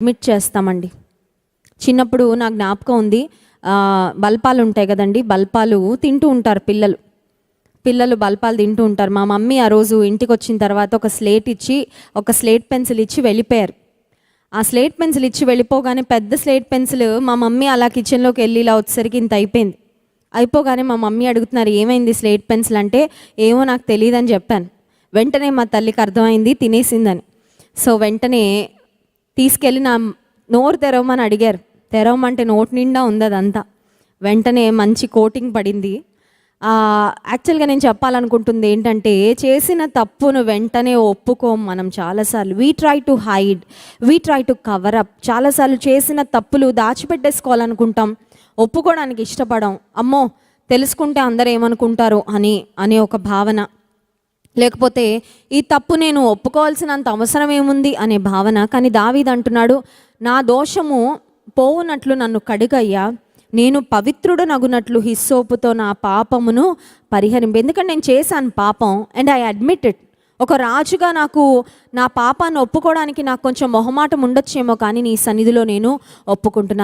Admit చేస్తామండి. చిన్నప్పుడు నా జ్ఞాపకం ఉంది. బల్పాలు ఉంటాయి కదండి బల్పాలు తింటూ ఉంటారు పిల్లలు. పిల్లలు బల్పాలు తింటూ ఉంటారు. మా మమ్మీ ఆ రోజు ఇంటికి వచ్చిన తర్వాత ఒక స్లేట్ ఇచ్చి ఒక స్లేట్ పెన్సిల్ ఇచ్చి వెళ్ళిపోయారు. ఆ స్లేట్ పెన్సిల్ ఇచ్చి వెళ్ళిపోగానే పెద్ద స్లేట్ పెన్సిల్ మా మమ్మీ అలా కిచెన్లోకి వెళ్ళి ఇలా వచ్చేసరికి ఇంత అయిపోయింది. అయిపోగానే మా మమ్మీ అడుగుతున్నారు ఏమైంది స్లేట్ పెన్సిల్ అంటే? ఏమో నాకు తెలియదని చెప్పాను. వెంటనే మా తల్లికి అర్థమైంది తినేసిందని. సో వెంటనే తీసుకెళ్ళి నా నోరు తెరవమని అడిగారు. తెరవమంటే నోటి నిండా ఉంది అదంతా. వెంటనే మంచి కోటింగ్ పడింది. యాక్చువల్గా నేను చెప్పాలనుకుంటుంది ఏంటంటే చేసిన తప్పును వెంటనే ఒప్పుకోం మనం చాలాసార్లు. We try to hide we try to cover up చాలాసార్లు చేసిన తప్పులు దాచిపెట్టేసుకోవాలనుకుంటాం. ఒప్పుకోవడానికి ఇష్టపడం అమ్మో తెలుసుకుంటే అందరూ ఏమనుకుంటారు అని అనే ఒక భావన. లేకపోతే ఈ తప్పు నేను ఒప్పుకోవాల్సినంత అవసరం ఏముంది అనే భావన. కానీ దావీద్ అంటున్నాడు నా దోషము పోవునట్లు నన్ను కడుగయ్యా. నేను పవిత్రుడు నగునట్లు హిస్సోపుతో నా పాపమును పరిహరింపు. ఎందుకంటే నేను చేశాను పాపం అండ్ ఐ అడ్మిట్ ఇట్ ఒక రాజుగా నాకు నా పాపాన్ని ఒప్పుకోవడానికి నాకు కొంచెం మొహమాటం ఉండొచ్చేమో కానీ నీ సన్నిధిలో నేను ఒప్పుకుంటున్నాను